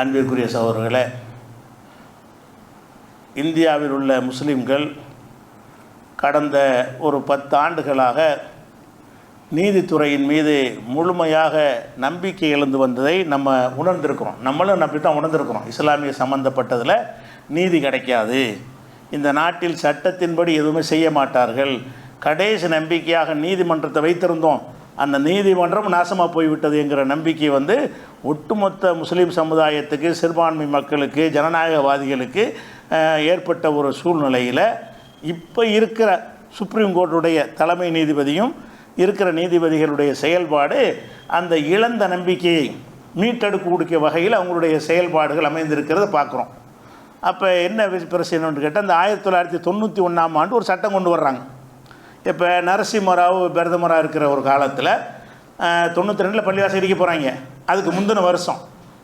அன்பிற்குரிய சகோதரர்களே இந்தியாவில் உள்ள முஸ்லீம்கள் கடந்த ஒரு பத்து ஆண்டுகளாக நீதித்துறையின் மீது முழுமையாக நம்பிக்கை எழுந்து வந்ததை நம்ம உணர்ந்திருக்கிறோம். நம்மளும் அப்படி தான் உணர்ந்திருக்கிறோம். இஸ்லாமிய சம்மந்தப்பட்டதில் நீதி கிடைக்காது. இந்த நாட்டில் சட்டத்தின்படி எதுவுமே செய்ய மாட்டார்கள். கடைசி நம்பிக்கையாக நீதிமன்றத்தை வைத்திருந்தோம். அந்த நீதிமன்றம் நாசமாக போய்விட்டது என்கிற நம்பிக்கை வந்து ஒட்டுமொத்த முஸ்லீம் சமுதாயத்துக்கு சிறுபான்மை மக்களுக்கு ஜனநாயகவாதிகளுக்கு ஏற்பட்ட ஒரு சூழ்நிலையில் இப்போ இருக்கிற சுப்ரீம் கோர்ட்டுடைய தலைமை நீதிபதியும் இருக்கிற நீதிபதிகளுடைய செயல்பாடு அந்த இழந்த நம்பிக்கையை மீட்டெடுக்க கொடுக்க வகையில் அவங்களுடைய செயல்பாடுகள் அமைந்திருக்கிறத பார்க்குறோம். அப்போ என்ன பிரச்சனைன்னு கேட்டால் அந்த ஆயிரத்தி தொள்ளாயிரத்தி தொண்ணூற்றி ஒன்றாம் ஆண்டு ஒரு சட்டம் கொண்டு வர்றாங்க. இப்போ நரசிம்மராவ் பிரதமராக இருக்கிற ஒரு காலத்தில் தொண்ணூற்றி ரெண்டில் பள்ளிவாசல் இடிக்க போகிறாங்க அதுக்கு முந்தின வருஷம்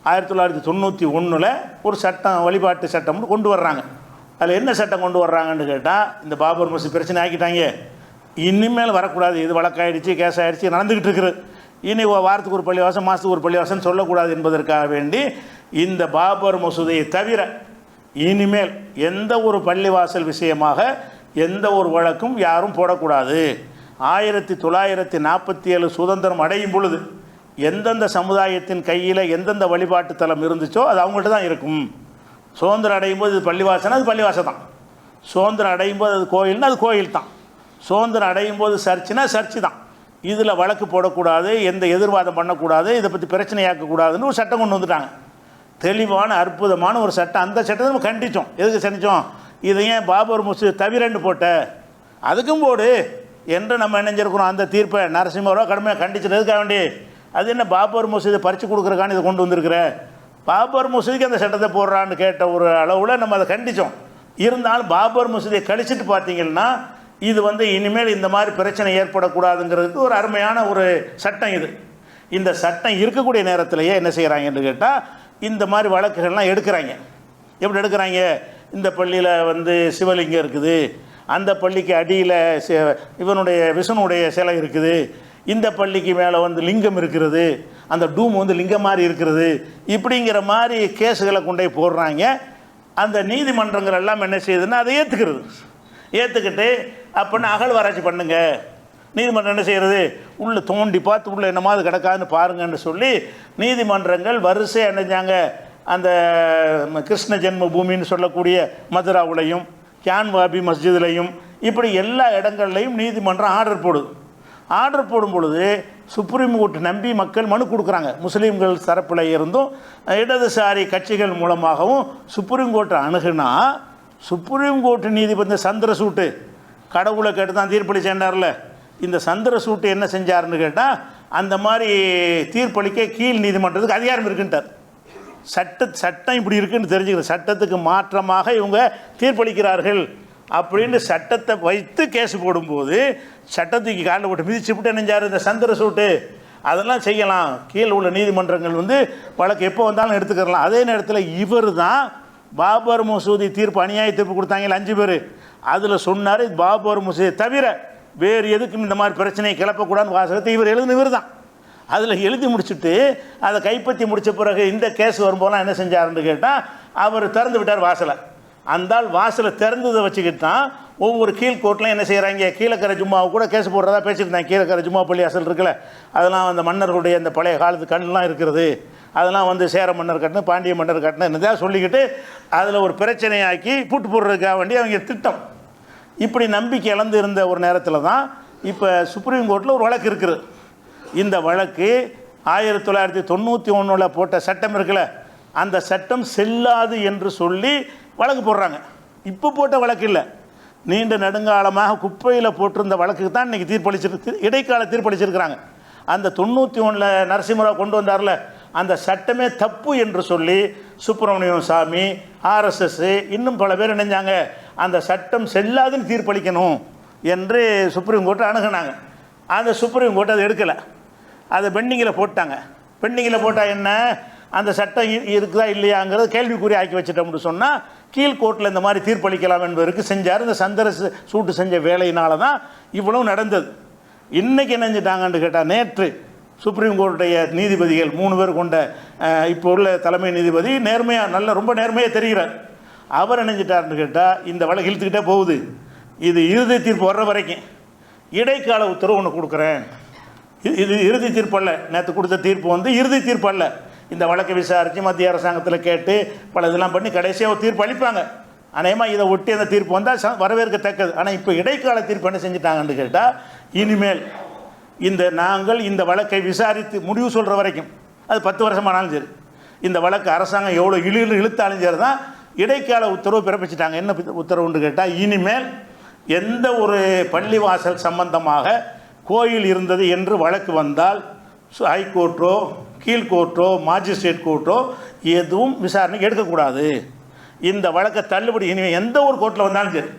ஆயிரத்தி தொள்ளாயிரத்தி தொண்ணூற்றி ஒன்றில் ஒரு சட்டம் வழிபாட்டு சட்டம்னு கொண்டு வர்றாங்க. அதில் என்ன சட்டம் கொண்டு வர்றாங்கன்னு கேட்டால் இந்த பாபர் மசூதி பிரச்சனை ஆக்கிட்டாங்க. இனிமேல் வரக்கூடாது. இது வழக்காயிடுச்சு கேஸ் ஆகிடுச்சு நடந்துக்கிட்டு இருக்குது. இனி வாரத்துக்கு ஒரு பள்ளிவாசம் மாதத்துக்கு ஒரு பள்ளிவாசம் சொல்லக்கூடாது என்பதற்காக வேண்டி இந்த பாபர் மசூதியை தவிர இனிமேல் எந்த ஒரு பள்ளிவாசல் விஷயமாக எந்த ஒரு வழக்கும் யாரும் போடக்கூடாது. ஆயிரத்தி தொள்ளாயிரத்தி நாற்பத்தி ஏழு சுதந்திரம் அடையும் பொழுது எந்தெந்த சமுதாயத்தின் கையில் எந்தெந்த வழிபாட்டு தலம் இருந்துச்சோ அது அவங்கள்ட்ட தான் இருக்கும். சுதந்திரம் அடையும் போது இது பள்ளிவாசனா அது பள்ளிவாசம் தான் சுதந்திரம் அடையும் போது அது கோயில்னா அது கோயில் தான் சுதந்திரம் அடையும் போது சர்ச்சுனா சர்ச்சு தான் இதில் வழக்கு போடக்கூடாது எந்த எதிர்வாதம் பண்ணக்கூடாது இதை பற்றி பிரச்சனையாக்கக்கூடாதுன்னு ஒரு சட்டம் கொண்டு வந்துட்டாங்க. தெளிவான அற்புதமான ஒரு சட்டம். அந்த சட்டத்தை நம்ம கண்டித்தோம் எதுக்கு செஞ்சோம் இது ஏன் பாபர் மசூதி தவிரண்டு போட்ட? அதுக்கும் போடு. என்று நம்ம நினைஞ்சிருக்கிறோம் அந்த தீர்ப்பை நரசிம்மராவ் கடுமையாக கண்டிச்சதுக்காக வேண்டி? அது என்ன பாபர் மசூதி பறித்து கொடுக்குறக்கான்னு இதை கொண்டு வந்திருக்கிற? பாபர் மசூதிக்கு அந்த சட்டத்தை போடுறான்னு கேட்ட ஒரு அளவில் நம்ம அதை கண்டித்தோம் இருந்தாலும் பாபர் மசூதியை கழிச்சிட்டு பார்த்தீங்கன்னா இது வந்து இனிமேல் இந்த மாதிரி பிரச்சனை ஏற்படக்கூடாதுங்கிறதுக்கு ஒரு அருமையான ஒரு சட்டம் இது. இந்த சட்டம் இருக்கக்கூடிய நேரத்திலேயே என்ன செய்கிறாங்கன்னு கேட்டால் இந்த மாதிரி வழக்குகள்லாம் எடுக்கிறாங்க. எப்படி எடுக்கிறாங்க? இந்த பள்ளியில் வந்து சிவலிங்கம் இருக்குது. அந்த பள்ளிக்கு அடியில் இவனுடைய விஷ்ணுடைய சிலை இருக்குது. இந்த பள்ளிக்கு மேலே வந்து லிங்கம் இருக்கிறது அந்த டூம் வந்து லிங்கம் மாதிரி இருக்கிறது இப்படிங்கிற மாதிரி கேஸுகளை கொண்டு போய் போடுறாங்க. அந்த நீதிமன்றங்கள் எல்லாம் என்ன செய்யுதுன்னா அதை ஏற்றுக்கிறது ஏற்றுக்கிட்டு அப்படின்னு அகழ்வாராய்ச்சி பண்ணுங்க. நீதிமன்றம் என்ன செய்கிறது உள்ளே தோண்டி பார்த்து உள்ளே என்னமாவது கிடக்காதுன்னு பாருங்கன்னு சொல்லி நீதிமன்றங்கள் வரிசை அணைஞ்சாங்க அந்த கிருஷ்ண ஜென்ம பூமின்னு சொல்லக்கூடிய மதுராவுலையும் கியான்வாபி மஸ்ஜிதுலையும் இப்படி எல்லா இடங்கள்லையும் நீதிமன்றம் ஆர்டர் போடுது. ஆர்டர் போடும் பொழுது சுப்ரீம் கோர்ட் நம்பி மக்கள் மனு கொடுக்குறாங்க. முஸ்லீம்கள் தரப்பில் இருந்தும் இடதுசாரி கட்சிகள் மூலமாகவும் சுப்ரீம் கோர்ட்டை அணுகுனா சுப்ரீம் கோர்ட் நீதிபதி சந்திரசூட்டு கடவுளை கேட்டு தான் தீர்ப்பளிச்சேன்டார்ல இந்த சந்திரசூட்டு என்ன செஞ்சாருன்னு கேட்டால் அந்த மாதிரி தீர்ப்பளிக்க கீழ் நீதிமன்றத்துக்கு அதிகாரம் இருக்குன்ட்டார். சட்ட சட்டம் இப்படி இருக்குன்னு தெரிஞ்சுக்கிற சட்டத்துக்கு மாற்றமாக இவங்க தீர்ப்பளிக்கிறார்கள். அப்படின்னு சட்டத்தை வைத்து கேஸ் போடும்போது சட்டத்துக்கு காலில் போட்டு மிதிச்சு விட்டு நெஞ்சார் இந்த சந்திர சூட்டு. அதெல்லாம் செய்யலாம். கீழே உள்ள நீதிமன்றங்கள் வந்து வழக்கு எப்போ வந்தாலும் எடுத்துக்கிறலாம். அதே நேரத்தில் இவர் தான் பாபர் மசூதி தீர்ப்பு அநியாய தீர்ப்பு கொடுத்தாங்களே அஞ்சு பேர். அதில் சொன்னார் பாபர் மசூதி தவிர வேறு எதுக்கும் இந்த மாதிரி பிரச்சனையை கிளப்பக்கூடாதுன்னு வாசகத்தை இவர் எழுதுன இவர் தான் அதில் எழுதி முடிச்சுட்டு அதை கைப்பற்றி முடித்த பிறகு இந்த கேஸ் வரும்போதெல்லாம் என்ன செஞ்சாருன்னு கேட்டால் அவர் திறந்து விட்டார் வாசலை. அந்த வாசலை திறந்ததை வச்சுக்கிட்டு தான் ஒவ்வொரு கீழ் என்ன செய்கிறாங்க கீழக்கரை ஜும்மாவை கூட கேஸ் போடுறதா பேசிட்டு கீழக்கரை ஜும்மா பள்ளி அசல் இருக்குல்ல அதெல்லாம் அந்த மன்னர்களுடைய அந்த பழைய காலத்து கண்ணெலாம் இருக்கிறது அதெல்லாம் வந்து சேர மன்னர் கட்டின பாண்டிய மன்னர் கட்டின என்னதான் சொல்லிக்கிட்டு அதில் ஒரு பிரச்சனையாக்கி பூட்டு போடுறதுக்காக வேண்டி அவங்க திட்டம். இப்படி நம்பிக்கை இழந்து இருந்த ஒரு நேரத்தில் தான் இப்போ சுப்ரீம் கோர்ட்டில் ஒரு வழக்கு இருக்குது. இந்த வழக்கு ஆயிரத்தி தொள்ளாயிரத்தி தொண்ணூற்றி ஒன்றில் போட்ட சட்டம் இருக்குல்ல அந்த சட்டம் செல்லாது என்று சொல்லி வழக்கு போடுறாங்க. இப்போ போட்ட வழக்கு இல்லை. நீண்ட நெடுங்காலமாக குப்பையில் போட்டிருந்த வழக்குக்கு தான் இன்றைக்கி தீர்ப்பளிச்சிருக்கு இடைக்கால தீர்ப்பளிச்சிருக்கிறாங்க. அந்த தொண்ணூற்றி ஒன்றில் நரசிம்மராவ் கொண்டு வந்தார்ல அந்த சட்டமே தப்பு என்று சொல்லி சுப்பிரமணியம் சாமி ஆர்எஸ்எஸ் இன்னும் பல பேர் இணைஞ்சாங்க. அந்த சட்டம் செல்லாதுன்னு தீர்ப்பளிக்கணும் என்று சுப்ரீம் கோர்ட்டை அணுகுனாங்க. அந்த சுப்ரீம் கோர்ட் அதை எடுக்கலை. அதை பெண்டிங்கில் போட்டாங்க. பெண்டிங்கில் போட்டால் என்ன? அந்த சட்டம் இருக்குதா இல்லையாங்கிறது கேள்விக்குறி ஆக்கி வச்சிட்டோம்னு சொன்னால் கீழ்கோர்ட்டில் இந்த மாதிரி தீர்ப்பளிக்கலாம் என்பதற்கு செஞ்சார். இந்த சந்திர சூட்டு செஞ்ச வேலையினால தான் இவ்வளவு நடந்தது. இன்றைக்கி என்ன செஞ்சிட்டாங்கன்னு கேட்டால் நேற்று சுப்ரீம் கோர்ட்டுடைய நீதிபதிகள் மூணு பேர் கொண்ட இப்போ உள்ள தலைமை நீதிபதி நேர்மையாக நல்ல ரொம்ப நேர்மையாக தெரிகிறார். அவர் நினைஞ்சிட்டார்னு கேட்டால் இந்த வழக்கு இழுத்துக்கிட்டே போகுது. இது இறுதி தீர்ப்பு வர்ற வரைக்கும். இடைக்கால உத்தரவு ஒன்று கொடுக்குறேன். இது இது இறுதி தீர்ப்பு அல்ல நேற்று கொடுத்த தீர்ப்பு வந்து இறுதி தீர்ப்பு அல்ல இந்த வழக்கை விசாரித்து மத்திய அரசாங்கத்தில் கேட்டு பல இதெல்லாம் பண்ணி கடைசியாக ஒரு தீர்ப்பு அளிப்பாங்க. அநேகமாக இதை ஒட்டி அந்த தீர்ப்பு வந்தால் வரவேற்கத்தக்கது. ஆனால் இப்போ இடைக்கால தீர்ப்பு என்ன செஞ்சுட்டாங்கன்னு கேட்டால் இனிமேல் இந்த நாங்கள் இந்த வழக்கை விசாரித்து முடிவு சொல்கிற வரைக்கும் அது பத்து வருஷமானாலும் சரி இந்த வழக்கு அரசாங்கம் எவ்வளோ இழு இழுத்தாலும் சரி தான் இடைக்கால உத்தரவு பிறப்பிச்சிட்டாங்க. என்ன உத்தரவுன்னு கேட்டால் இனிமேல் எந்த ஒரு பள்ளிவாசல் சம்பந்தமாக கோயில் இருந்தது என்று வழக்கு வந்தால் ஹைகோர்ட்டோ கீழ்கோர்ட்டோ மாஜிஸ்ட்ரேட் கோர்ட்டோ எதுவும் விசாரணைக்கு எடுக்கக்கூடாது. இந்த வழக்கை தள்ளுபடி இனிமேல் எந்த ஒரு கோர்ட்டில் வந்தாலும் சரி.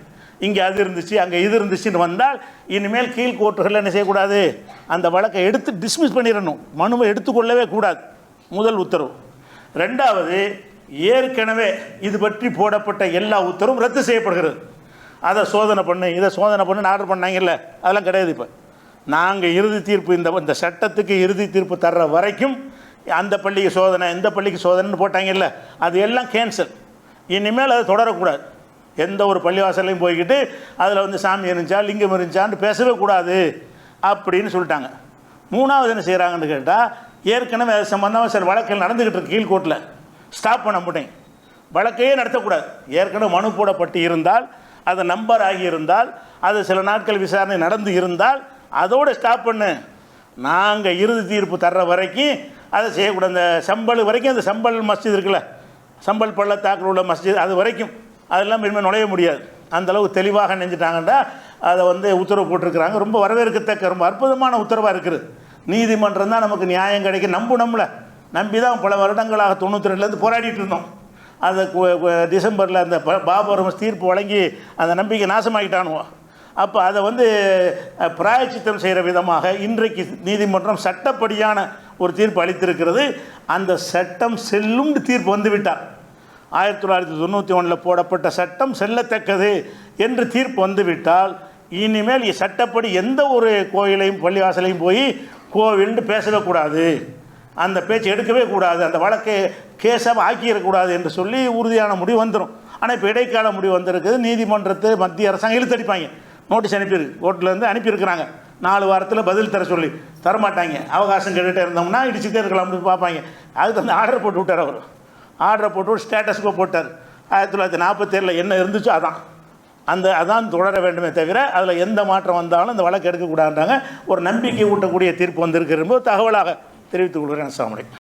இங்கே அது இருந்துச்சு அங்கே இது இருந்துச்சுன்னு வந்தால் இனிமேல் கீழ் கோர்ட்டுகளில் என்ன செய்யக்கூடாது? அந்த வழக்கை எடுத்து டிஸ்மிஸ் பண்ணிடணும். மனுவை எடுத்துக்கொள்ளவே கூடாது. முதல் உத்தரவு. ரெண்டாவது ஏற்கனவே இது பற்றி போடப்பட்ட எல்லா உத்தரவும் ரத்து செய்யப்படுகிறது. அதை சோதனை பண்ணு இதை சோதனை பண்ணுன்னு ஆர்டர் பண்ணாங்கல்ல அதெல்லாம் கிடையாது இப்போ. நாங்கள் இறுதி தீர்ப்பு இந்த இந்த சட்டத்துக்கு இறுதி தீர்ப்பு தர்ற வரைக்கும் அந்த பள்ளிக்கு சோதனை இந்த பள்ளிக்கு சோதனைன்னு போட்டாங்கல்ல அது எல்லாம் கேன்சல் இனிமேல் அது தொடரக்கூடாது. எந்த ஒரு பள்ளிவாசலையும் போய்கிட்டு அதில் வந்து சாமி இருந்துச்சா லிங்கம் இருந்துச்சான்னு பேசவே கூடாது அப்படின்னு சொல்லிட்டாங்க. மூணாவது என்ன செய்கிறாங்கன்னு கேட்டால் ஏற்கனவே அது சம்பந்தமாக சில வழக்கில் நடந்துக்கிட்டு இருக்கு கீழ்கோட்டில் ஸ்டாப் பண்ண முடியும் வழக்கையே நடத்தக்கூடாது. ஏற்கனவே மனு போடப்பட்டு இருந்தால் அது நம்பர் ஆகி இருந்தால் அது சில நாட்கள் விசாரணை நடந்து இருந்தால் அதோடு ஸ்டாப் பண்ணு. நாங்கள் இறுதி தீர்ப்பு தர்ற வரைக்கும் அதை செய்யக்கூடாது. அந்த சம்பல் வரைக்கும் அந்த சம்பல் மஸ்ஜித் இருக்குல்ல? சம்பல் பள்ளத்தாக்கில் உள்ள மஸ்ஜித் அது வரைக்கும். அதெல்லாம் இனிமேல் நுழைய முடியாது. அந்த தெளிவாக நினைஞ்சிட்டாங்கன்னா அதை வந்து உத்தரவு போட்டிருக்கிறாங்க. ரொம்ப வரவேற்கத்தக்க ரொம்ப அற்புதமான உத்தரவாக இருக்குது. நீதிமன்றம் தான் நமக்கு நியாயம் கிடைக்கும். நம்பணும்ல நம்பி தான் பல வருடங்களாக தொண்ணூற்றி ரெண்டுலேருந்து போராடிட்டு இருந்தோம். அது டிசம்பரில் அந்த ப- பாபர் தீர்ப்பு வழங்கி அந்த நம்பிக்கை நாசமாக்கிட்டானுவோம் அப்போ அதை வந்து பிராயச்சித்தம் செய்கிற விதமாக இன்றைக்கு நீதிமன்றம் சட்டப்படியான ஒரு தீர்ப்பு அளித்திருக்கிறது. அந்த சட்டம் செல்லும் தீர்ப்பு வந்துவிட்டார். ஆயிரத்தி தொள்ளாயிரத்தி தொண்ணூற்றி ஒன்றில் போடப்பட்ட சட்டம் செல்லத்தக்கது என்று தீர்ப்பு வந்துவிட்டால் இனிமேல் சட்டப்படி எந்த ஒரு கோயிலையும் பள்ளிவாசலையும் போய் கோவில்னு பேசவே கூடாது. அந்த பேச்சு எடுக்கவே கூடாது. அந்த வழக்கை கேஸாக ஆக்கிடக்கூடாது என்று சொல்லி உறுதியான முடிவு வந்துடும் ஆனால் இப்போ இடைக்கால முடிவு வந்திருக்குது. நீதிமன்றத்தை மத்திய அரசாங்கம் இழுத்தடிப்பாங்க. நோட்டீஸ் அனுப்பியிருக்கு. கோர்ட்லேருந்து அனுப்பியிருக்கிறாங்க. நாலு வாரத்தில் பதில் தர சொல்லி. தரமாட்டாங்க. அவகாசம் கேட்டுகிட்டே இருந்தோம்னா இடிச்சுட்டே இருக்கலாம் பார்ப்பாங்க. அதுக்கு வந்து ஆர்டர் போட்டு விட்டார் அவர். ஆர்டரை போட்டு ஸ்டேட்டஸ்க்கோ போட்டார். ஆயிரத்தி தொள்ளாயிரத்தி நாற்பத்தேழில் என்ன இருந்துச்சோ அதான். அந்த அதான் தொடர வேண்டுமே தவிர அதில் எந்த மாற்றம் வந்தாலும் இந்த வழக்கு எடுக்கக்கூடாதுன்றாங்க. ஒரு நம்பிக்கை ஊட்டக்கூடிய தீர்ப்பு வந்திருக்கிற தகவலாக தெரிவித்துக் கொள்கிறேன் சாமி.